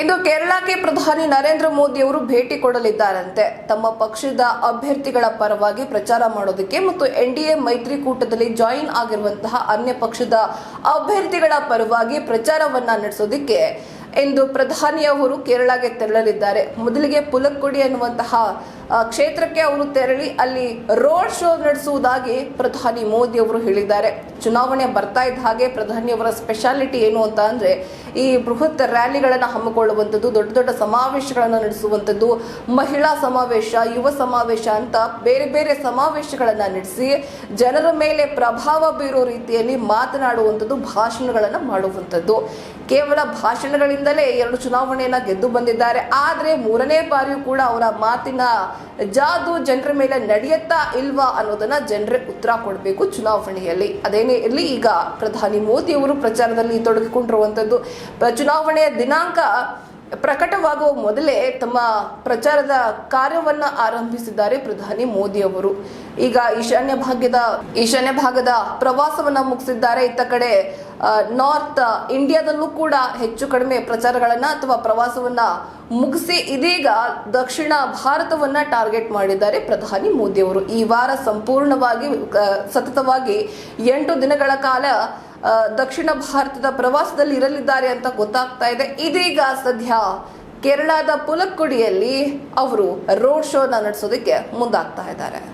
ಇಂದು ಕೇರಳಕ್ಕೆ ಪ್ರಧಾನಿ ನರೇಂದ್ರ ಮೋದಿ ಅವರು ಭೇಟಿ ಕೊಡಲಿದ್ದಾರಂತೆ. ತಮ್ಮ ಪಕ್ಷದ ಅಭ್ಯರ್ಥಿಗಳ ಪರವಾಗಿ ಪ್ರಚಾರ ಮಾಡೋದಕ್ಕೆ ಮತ್ತು ಎನ್ಡಿಎ ಮೈತ್ರಿಕೂಟದಲ್ಲಿ ಜಾಯಿನ್ ಆಗಿರುವಂತಹ ಅನ್ಯ ಪಕ್ಷದ ಅಭ್ಯರ್ಥಿಗಳ ಪರವಾಗಿ ಪ್ರಚಾರವನ್ನ ನಡೆಸೋದಕ್ಕೆ ಇಂದು ಪ್ರಧಾನಿಯವರು ಕೇರಳಗೆ ತೆರಳಲಿದ್ದಾರೆ. ಮೊದಲಿಗೆ ಪುಲಕ್ಕುಡಿ ಅನ್ನುವಂತಹ ಕ್ಷೇತ್ರಕ್ಕೆ ಅವರು ತೆರಳಿ ಅಲ್ಲಿ ರೋಡ್ ಶೋ ನಡೆಸುವುದಾಗಿ ಪ್ರಧಾನಿ ಮೋದಿ ಅವರು ಹೇಳಿದ್ದಾರೆ. ಚುನಾವಣೆ ಬರ್ತಾ ಇದ್ದ ಹಾಗೆ ಪ್ರಧಾನಿಯವರ ಸ್ಪೆಷಾಲಿಟಿ ಏನು ಅಂತ ಅಂದ್ರೆ, ಈ ಬೃಹತ್ ರ್ಯಾಲಿಗಳನ್ನು ಹಮ್ಮಿಕೊಳ್ಳುವಂಥದ್ದು, ದೊಡ್ಡ ದೊಡ್ಡ ಸಮಾವೇಶಗಳನ್ನು ನಡೆಸುವಂಥದ್ದು, ಮಹಿಳಾ ಸಮಾವೇಶ, ಯುವ ಸಮಾವೇಶ ಅಂತ ಬೇರೆ ಬೇರೆ ಸಮಾವೇಶಗಳನ್ನು ನಡೆಸಿ, ಜನರ ಮೇಲೆ ಪ್ರಭಾವ ಬೀರೋ ರೀತಿಯಲ್ಲಿ ಮಾತನಾಡುವಂಥದ್ದು, ಭಾಷಣಗಳನ್ನು ಮಾಡುವಂಥದ್ದು. ಕೇವಲ ಭಾಷಣಗಳಿಂದಲೇ ಎರಡು ಚುನಾವಣೆಯನ್ನು ಗೆದ್ದು ಬಂದಿದ್ದಾರೆ. ಆದರೆ ಮೂರನೇ ಬಾರಿಯೂ ಕೂಡ ಅವರ ಮಾತಿನ ಜಾದು ಜನರ ಮೇಲೆ ನಡೆಯುತ್ತಾ ಇಲ್ವಾ ಅನ್ನೋದನ್ನ ಜನರೇ ಉತ್ತರ ಕೊಡಬೇಕು ಚುನಾವಣೆಯಲ್ಲಿ. ಅದೇನೇ ಇರಲಿ, ಈಗ ಪ್ರಧಾನಿ ಮೋದಿ ಅವರು ಪ್ರಚಾರದಲ್ಲಿ ತೊಡಗಿಕೊಂಡಿರುವಂಥದ್ದು ಚುನಾವಣೆಯ ದಿನಾಂಕ ಪ್ರಕಟವಾಗುವ ಮೊದಲೇ ತಮ್ಮ ಪ್ರಚಾರದ ಕಾರ್ಯವನ್ನ ಆರಂಭಿಸಿದ್ದಾರೆ ಪ್ರಧಾನಿ ಮೋದಿ ಅವರು. ಈಗ ಈಶಾನ್ಯ ಭಾಗ್ಯದ, ಈಶಾನ್ಯ ಭಾಗದ ಪ್ರವಾಸವನ್ನ ಮುಗಿಸಿದ್ದಾರೆ. ಇತ್ತ ಕಡೆ ನಾರ್ತ್ ಇಂಡಿಯಾದಲ್ಲೂ ಕೂಡ ಹೆಚ್ಚು ಕಡಿಮೆ ಪ್ರಚಾರಗಳನ್ನ ಅಥವಾ ಪ್ರವಾಸವನ್ನ ಮುಗಿಸಿ ಇದೀಗ ದಕ್ಷಿಣ ಭಾರತವನ್ನ ಟಾರ್ಗೆಟ್ ಮಾಡಿದ್ದಾರೆ ಪ್ರಧಾನಿ ಮೋದಿ ಅವರು. ಈ ವಾರ ಸಂಪೂರ್ಣವಾಗಿ ಸತತವಾಗಿ ಎಂಟು ದಿನಗಳ ಕಾಲ ದಕ್ಷಿಣ ಭಾರತದ ಪ್ರವಾಸದಲ್ಲಿ ಇರಲಿದ್ದಾರೆ ಅಂತ ಗೊತ್ತಾಗ್ತಾ ಇದೆ. ಇದೀಗ ಸದ್ಯ ಕೇರಳದ ಪುಲಕ್ಕುಡಿಯಲ್ಲಿ ಅವರು ರೋಡ್ ಶೋನ ನಡೆಸೋದಕ್ಕೆ ಮುಂದಾಗ್ತಾ ಇದ್ದಾರೆ.